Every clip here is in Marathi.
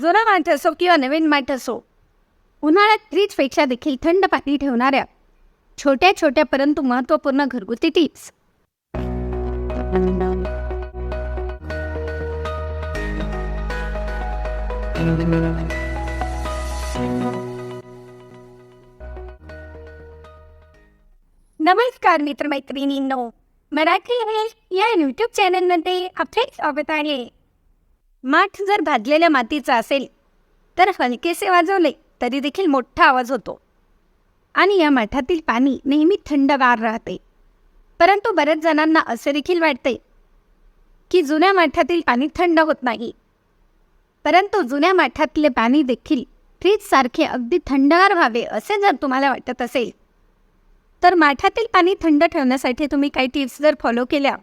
जुना माठ असो किंवा नवीन माठ असो उन्हाळ्यात फ्रीजपेक्षा देखील थंड पाणी ठेवणाऱ्या छोट्या छोट्या परंतु महत्त्वपूर्ण घरगुती टिप्स नमस्कार मित्रमैत्रिणींनो मराठी हे या यूट्यूब चॅनलमध्ये आपले स्वागत आहे. माठ जर भाजलेल्या मातीचा असेल तर हलकेसे वाजवले तरी देखील मोठा आवाज होतो. आणि या माठातील पाणी नेहमी थंडगार राहते. परंतु बऱ्याच जणांना असे देखील वाटते की जुन्या माठातील पाणी थंड होत नाही. परंतु जुन्या माठातले पाणी देखील फ्रीजसारखे अगदी थंडगार व्हावे असे जर तुम्हाला वाटत असेल तर माठातील पाणी थंड ठेवण्यासाठी तुम्ही काही टिप्स जर फॉलो केल्या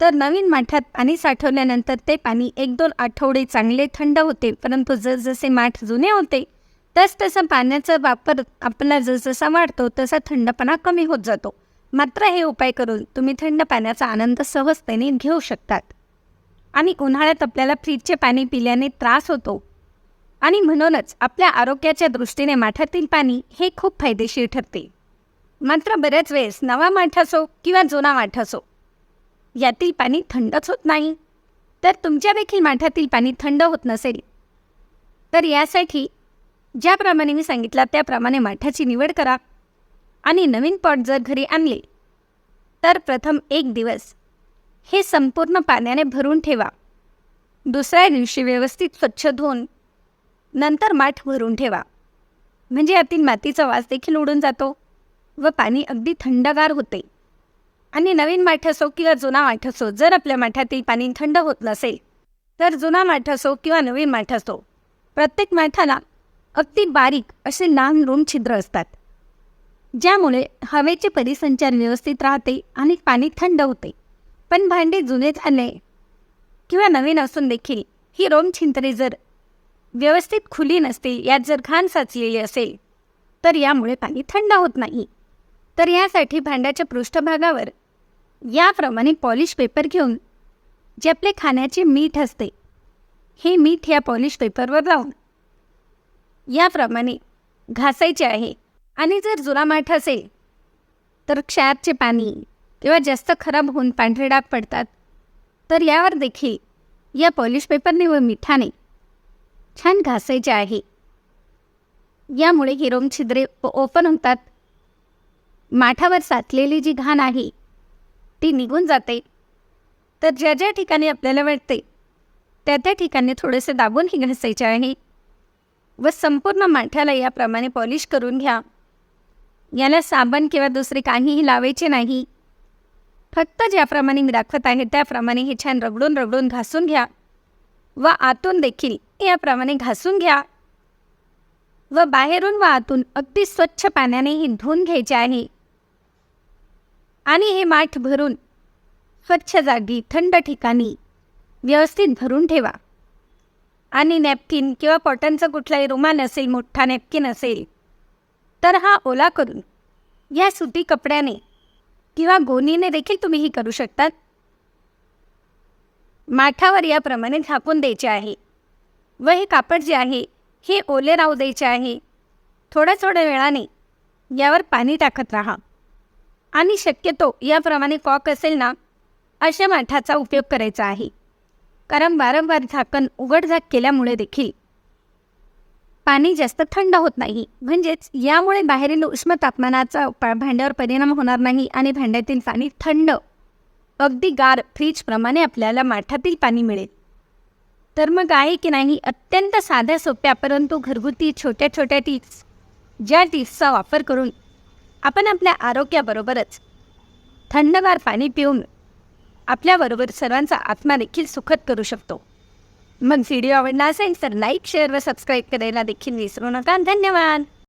तर नवीन माठात पाणी साठवल्यानंतर ते पाणी एक दोन आठवडे चांगले थंड होते. परंतु जसजसे माठ जुने होते तस तसं पाण्याचा वापर आपला जसजसा वाढतो तसा थंडपणा कमी होत जातो. मात्र हे उपाय करून तुम्ही थंड पाण्याचा आनंद सहजतेने घेऊ शकतात. आणि उन्हाळ्यात आपल्याला फ्रीजचे पाणी पिल्याने त्रास होतो. आणि म्हणूनच आपल्या आरोग्याच्या दृष्टीने माठातील पाणी हे खूप फायदेशीर ठरते. मात्र बऱ्याच वेळेस नवा माठ असो किंवा जुना माठ असो यातील पाणी थंडच होत नाही. तर तुमच्या देखील माठातील पाणी थंड होत नसेल. तर यासाठी ज्याप्रमाणे मी सांगितलं त्याप्रमाणे माठाची निवड करा. आणि नवीन पॉट जर घरी आणले तर प्रथम एक दिवस हे संपूर्ण पाण्याने भरून ठेवा. दुसऱ्या दिवशी व्यवस्थित स्वच्छ धुवून नंतर माठ भरून ठेवा. म्हणजे यातील मातीचा वास देखील उडून जातो व पाणी अगदी थंडगार होते. आणि नवीन माठ असो किंवा जुना माठ असो जर आपल्या माठातील पाणी थंड होत नसेल तर जुना माठ असो किंवा नवीन माठ असो प्रत्येक माठाला अगदी बारीक असे लहान रूम छिद्र असतात ज्यामुळे हवेचे परिसंचार व्यवस्थित राहते आणि पाणी थंड होते. पण भांडे जुने झाले किंवा नवीन असून देखील ही रोम छिंत्रे जर व्यवस्थित खुली नसते यात जर घाण साचलेली असेल तर यामुळे पाणी थंड होत नाही. तर यासाठी भांड्याच्या पृष्ठभागावर याप्रमाणे पॉलिश पेपर घेऊन जे आपले खाण्याचे मीठ असते हे मीठ या पॉलिश पेपरवर लावून. याप्रमाणे घासायचे आहे. आणि जर जुना माठ असेल तर क्षारचे पाणी किंवा जास्त खराब होऊन पांढरे डाग पडतात तर यावर देखील या पॉलिश पेपरने व मिठाने छान घासायचे आहे. यामुळे हिरोम छिद्रे ओपन होतात. माठावर साचलेली जी घाण आहे ती निघून जाते. तर ज्या ज्या ठिकाणी आपल्याला वाटते त्या त्या ठिकाणी थोडेसे दाबूनही घासायचे आहे. व संपूर्ण माठ्याला याप्रमाणे पॉलिश करून घ्या. याला साबण किंवा दुसरे काहीही लावायचे नाही. फक्त ज्याप्रमाणे मी दाखवत आहे त्याप्रमाणे हे छान रगडून रगडून घासून घ्या. व आतून देखील याप्रमाणे घासून घ्या. व बाहेरून व आतून अगदी स्वच्छ पाण्याने हे धुवून घ्यायचे आहे. आणि हे माठ भरून स्वच्छ जागी थंड ठिकाणी व्यवस्थित भरून ठेवा. आणि नॅपकिन किंवा कॉटनचा कुठलाही रुमाल असेल मोठा नॅपकिन असेल तर हा ओला करून या सुती कपड्याने किंवा गोणीने देखील तुम्ही ही करू शकतात. माठावर याप्रमाणे झाकून द्यायचे आहे व हे कापड जे आहे हे ओले राहू द्यायचे आहे. थोड्या थोड्या वेळाने यावर पाणी टाकत राहा. आणि शक्यतो याप्रमाणे कॉक असेल ना अशा माठाचा उपयोग करायचा आहे. कारण वारंवार झाकण उघडझाक केल्यामुळे देखील पाणी जास्त थंड होत नाही. म्हणजेच यामुळे बाहेरील उष्ण तापमानाचा भांड्यावर परिणाम होणार नाही आणि भांड्यातील पाणी थंड अगदी गार फ्रीजप्रमाणे आपल्याला माठातील पाणी मिळेल. तर मग आहे की नाही अत्यंत साध्या सोप्या परंतु घरगुती छोट्या छोट्या टिप्स ज्या टिप्सचा वापर करून आपण आपल्या आरोग्याबरोबरच थंडगार पाणी पिऊन आपल्याबरोबर सर्वांचा आत्मा देखील सुखद करू शकतो. मग व्हिडिओ आवडला असेल तर लाईक शेअर व सबस्क्राईब करायला देखील विसरू नका. धन्यवाद!